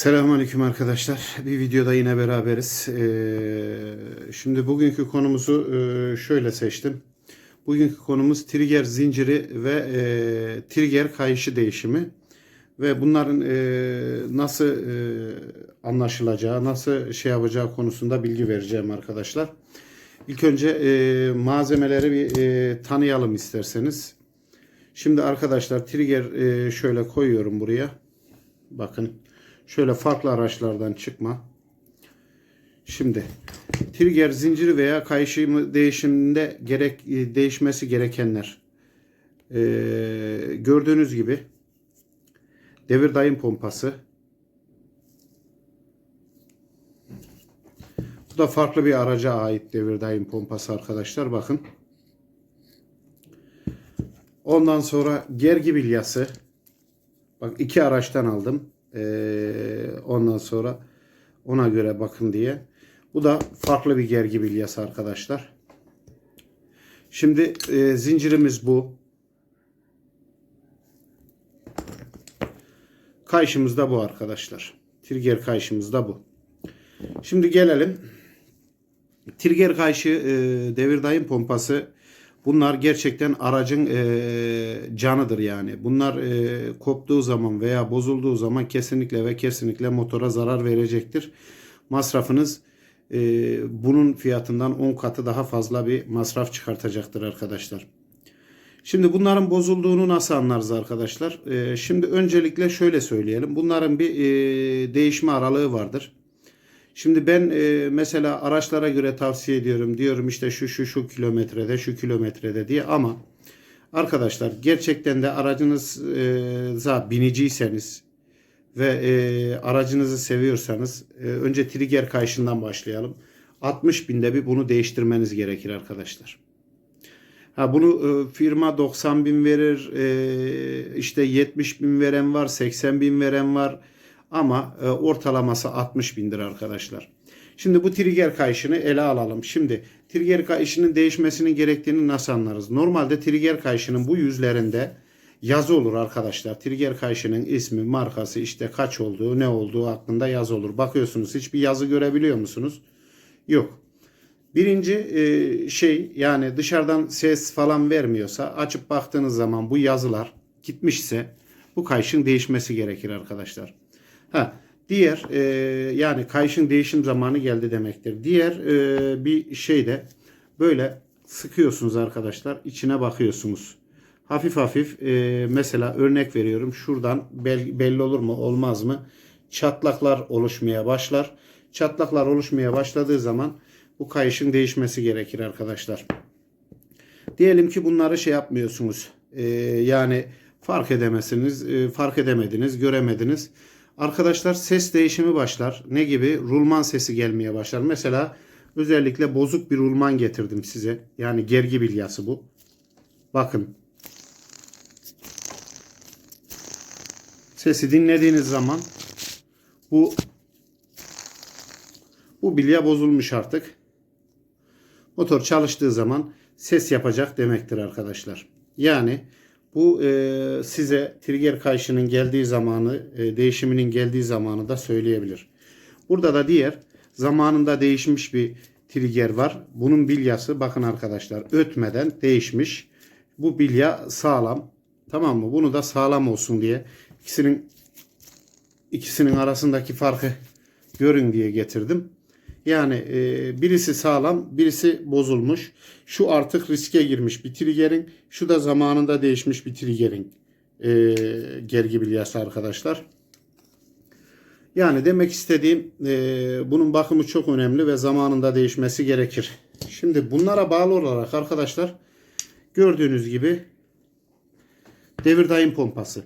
Selamünaleyküm arkadaşlar. Bir videoda yine beraberiz. Ee, şimdi bugünkü konumuzu e, şöyle seçtim. Bugünkü konumuz trigger zinciri ve e, trigger kayışı değişimi ve bunların e, nasıl anlaşılacağı, nasıl şey yapacağı konusunda bilgi vereceğim arkadaşlar. İlk önce malzemeleri bir tanıyalım isterseniz. Şimdi arkadaşlar trigger şöyle koyuyorum buraya. Bakın şöyle farklı araçlardan çıkma. Şimdi trigger zinciri veya kayışımı değişiminde gerek e, değişmesi gerekenler. Ee, gördüğünüz gibi devir dayım pompası. Bu da farklı bir araca ait devir dayım pompası arkadaşlar bakın. Ondan sonra gergi bilyası. Bak iki araçtan aldım. Ee, ondan sonra ona göre bakın diye. Bu da farklı bir gergi bilyası arkadaşlar. Şimdi e, zincirimiz bu. Kayışımız da bu arkadaşlar. Trigger kayışımız da bu. Şimdi gelelim. Trigger kayışı e, devir dayım pompası Bunlar gerçekten aracın e, canıdır yani. Bunlar e, koptuğu zaman veya bozulduğu zaman kesinlikle ve kesinlikle motora zarar verecektir. Masrafınız e, bunun fiyatından 10 katı daha fazla bir masraf çıkartacaktır arkadaşlar. Şimdi bunların bozulduğunu nasıl anlarız arkadaşlar? E, şimdi öncelikle şöyle söyleyelim. Bunların bir e, değişme aralığı vardır. Şimdi ben e, mesela araçlara göre tavsiye ediyorum. Diyorum işte şu şu şu kilometrede şu kilometrede diye ama arkadaşlar gerçekten de aracınıza biniciyseniz ve e, aracınızı seviyorsanız e, önce trigger kayışından başlayalım. 60 binde bir bunu değiştirmeniz gerekir arkadaşlar. Ha bunu e, firma 90 bin verir, e, işte 70 bin veren var, 80 bin veren var. Ama e, ortalaması 60 bindir arkadaşlar. Şimdi bu trigger kayışını ele alalım. Şimdi trigger kayışının değişmesinin gerektiğini nasıl anlarız? Normalde trigger kayışının bu yüzlerinde yazı olur arkadaşlar. Trigger kayışının ismi, markası, işte kaç olduğu, ne olduğu hakkında yazı olur. Bakıyorsunuz hiçbir yazı görebiliyor musunuz? Yok. Birinci e, şey yani dışarıdan ses falan vermiyorsa açıp baktığınız zaman bu yazılar gitmişse bu kayışın değişmesi gerekir arkadaşlar. Ha, diğer e, yani kayışın değişim zamanı geldi demektir. Diğer e, bir şey de böyle sıkıyorsunuz arkadaşlar. içine bakıyorsunuz. Hafif hafif e, mesela örnek veriyorum. Şuradan belli, belli olur mu olmaz mı? Çatlaklar oluşmaya başlar. Çatlaklar oluşmaya başladığı zaman bu kayışın değişmesi gerekir arkadaşlar. Diyelim ki bunları şey yapmıyorsunuz. E, yani fark edemezsiniz, e, fark edemediniz, göremediniz. Arkadaşlar ses değişimi başlar. Ne gibi? Rulman sesi gelmeye başlar. Mesela özellikle bozuk bir rulman getirdim size. Yani gergi bilyası bu. Bakın. Sesi dinlediğiniz zaman bu bu bilya bozulmuş artık. Motor çalıştığı zaman ses yapacak demektir arkadaşlar. Yani bu e, size trigger kayışının geldiği zamanı, e, değişiminin geldiği zamanı da söyleyebilir. Burada da diğer zamanında değişmiş bir trigger var. Bunun bilyası bakın arkadaşlar ötmeden değişmiş. Bu bilya sağlam. Tamam mı? Bunu da sağlam olsun diye ikisinin ikisinin arasındaki farkı görün diye getirdim. Yani e, birisi sağlam, birisi bozulmuş. Şu artık riske girmiş bir triggerin. Şu da zamanında değişmiş bir triggerin e, gergi arkadaşlar. Yani demek istediğim e, bunun bakımı çok önemli ve zamanında değişmesi gerekir. Şimdi bunlara bağlı olarak arkadaşlar gördüğünüz gibi devir daim pompası.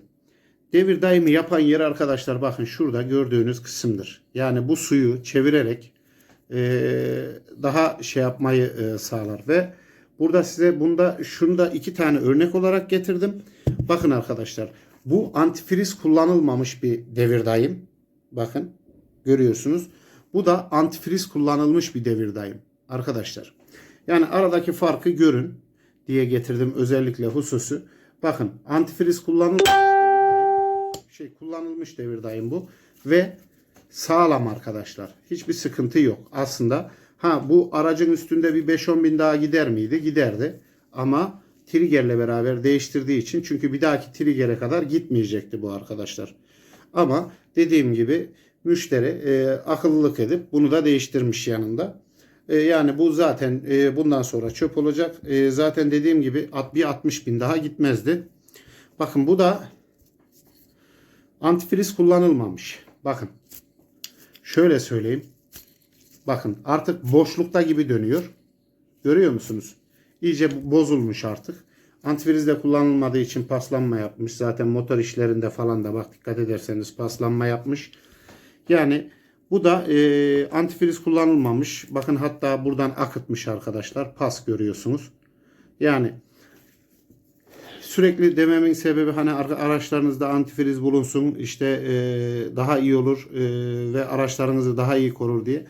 Devir daimi yapan yer arkadaşlar bakın şurada gördüğünüz kısımdır. Yani bu suyu çevirerek daha şey yapmayı e, sağlar ve burada size bunda şunu da iki tane örnek olarak getirdim. Bakın arkadaşlar bu antifriz kullanılmamış bir devir daim. Bakın görüyorsunuz. Bu da antifriz kullanılmış bir devir daim arkadaşlar. Yani aradaki farkı görün diye getirdim özellikle hususu. Bakın antifriz kullanılmış şey kullanılmış devir daim bu ve sağlam arkadaşlar. Hiçbir sıkıntı yok. Aslında ha bu aracın üstünde bir 5-10 bin daha gider miydi? Giderdi. Ama triggerle beraber değiştirdiği için çünkü bir dahaki trigger'e kadar gitmeyecekti bu arkadaşlar. Ama dediğim gibi müşteri e, akıllılık edip bunu da değiştirmiş yanında. E, yani bu zaten e, bundan sonra çöp olacak. E, zaten dediğim gibi bir 60 bin daha gitmezdi. Bakın bu da antifriz kullanılmamış. Bakın şöyle söyleyeyim. Bakın artık boşlukta gibi dönüyor. Görüyor musunuz? İyice bozulmuş artık. Antifriz de kullanılmadığı için paslanma yapmış. Zaten motor işlerinde falan da bak dikkat ederseniz paslanma yapmış. Yani bu da e, antifriz kullanılmamış. Bakın hatta buradan akıtmış arkadaşlar. Pas görüyorsunuz. Yani sürekli dememin sebebi hani ara- araçlarınızda antifriz bulunsun işte e, daha iyi olur e, ve araçlarınızı daha iyi korur diye.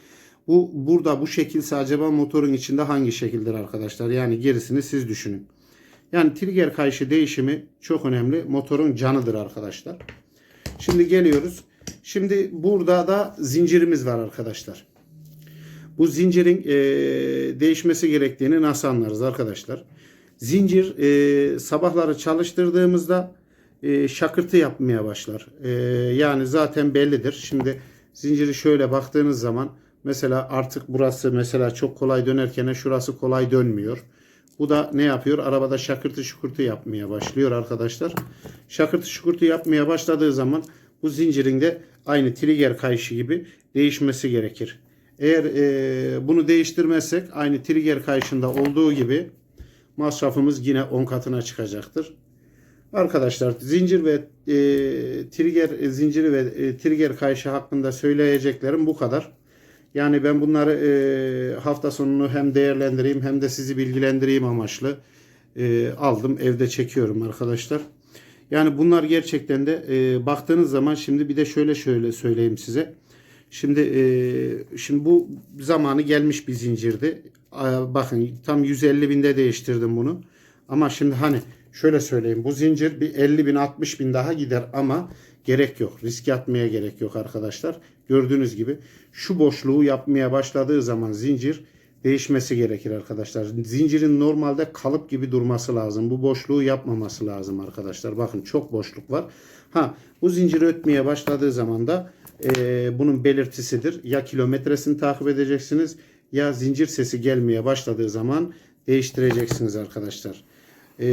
Bu burada bu şekilse acaba motorun içinde hangi şekildir arkadaşlar? Yani gerisini siz düşünün. Yani trigger kayışı değişimi çok önemli. Motorun canıdır arkadaşlar. Şimdi geliyoruz. Şimdi burada da zincirimiz var arkadaşlar. Bu zincirin e, değişmesi gerektiğini nasıl anlarız arkadaşlar? Zincir e, sabahları çalıştırdığımızda e, şakırtı yapmaya başlar. E, yani zaten bellidir. Şimdi zinciri şöyle baktığınız zaman mesela artık burası mesela çok kolay dönerken şurası kolay dönmüyor. Bu da ne yapıyor? Arabada şakırtı şukurtu yapmaya başlıyor arkadaşlar. Şakırtı şukurtu yapmaya başladığı zaman bu zincirin de aynı trigger kayışı gibi değişmesi gerekir. Eğer e, bunu değiştirmezsek aynı trigger kayışında olduğu gibi masrafımız yine 10 katına çıkacaktır. Arkadaşlar zincir ve e, trigger e, zinciri ve e, trigger kayışı hakkında söyleyeceklerim bu kadar. Yani ben bunları e, hafta sonunu hem değerlendireyim hem de sizi bilgilendireyim amaçlı e, aldım. Evde çekiyorum arkadaşlar. Yani bunlar gerçekten de e, baktığınız zaman şimdi bir de şöyle şöyle söyleyeyim size. Şimdi e, şimdi bu zamanı gelmiş bir zincirdi. Bakın tam 150 binde değiştirdim bunu. Ama şimdi hani şöyle söyleyeyim bu zincir bir 50 bin 60 bin daha gider ama gerek yok. Risk atmaya gerek yok arkadaşlar. Gördüğünüz gibi şu boşluğu yapmaya başladığı zaman zincir değişmesi gerekir arkadaşlar. Zincirin normalde kalıp gibi durması lazım. Bu boşluğu yapmaması lazım arkadaşlar. Bakın çok boşluk var. Ha bu zincir ötmeye başladığı zaman da e, bunun belirtisidir. Ya kilometresini takip edeceksiniz ya zincir sesi gelmeye başladığı zaman değiştireceksiniz arkadaşlar. E,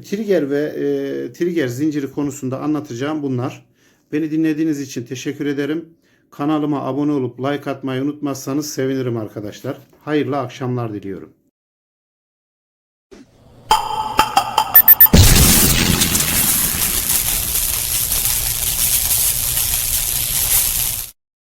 trigger ve e, trigger zinciri konusunda anlatacağım bunlar. Beni dinlediğiniz için teşekkür ederim. Kanalıma abone olup like atmayı unutmazsanız sevinirim arkadaşlar. Hayırlı akşamlar diliyorum.